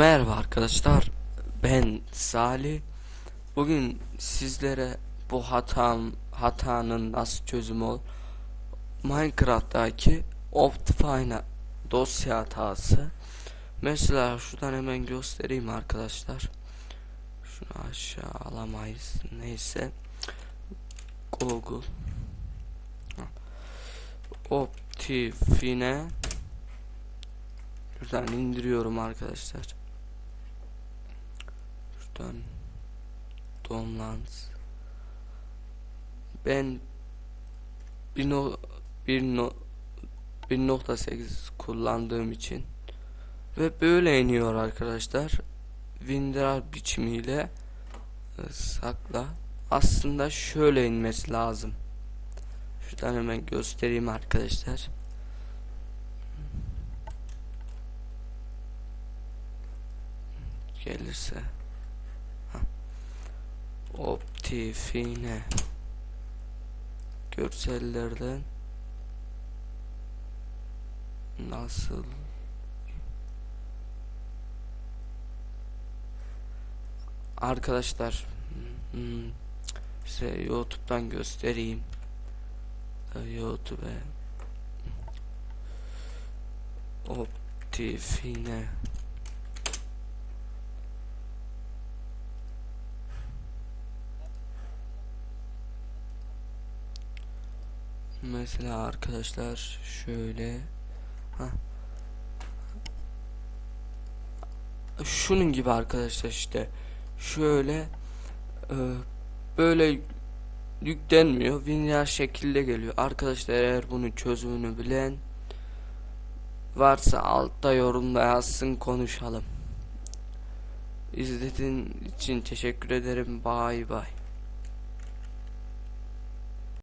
arkadaşlar ben Salih. Bugün sizlere bu hatam hatanın nasıl çözümü olur Minecraft'taki Optifine dosya hatası. Mesela şuradan hemen göstereyim arkadaşlar. Şunu aşağı alamayız neyse. Google. Optifine Şuradan indiriyorum arkadaşlar. Şuradan Donlands. Ben bir no bir no 1.8 kullandığım için ve böyle iniyor arkadaşlar. WinRAR biçimiyle e, sakla. Aslında şöyle inmesi lazım. Şuradan hemen göstereyim arkadaşlar. gelirse. Optifine. Görsellerden nasıl? Arkadaşlar hmm, size YouTube'dan göstereyim. Ee, YouTube optifine Mesela arkadaşlar şöyle ha. Şunun gibi arkadaşlar işte. Şöyle e, böyle yüklenmiyor WinRAR şekilde geliyor. Arkadaşlar eğer bunun çözümünü bilen varsa altta yorumda yazsın konuşalım. İzlediğin için teşekkür ederim. Bay bay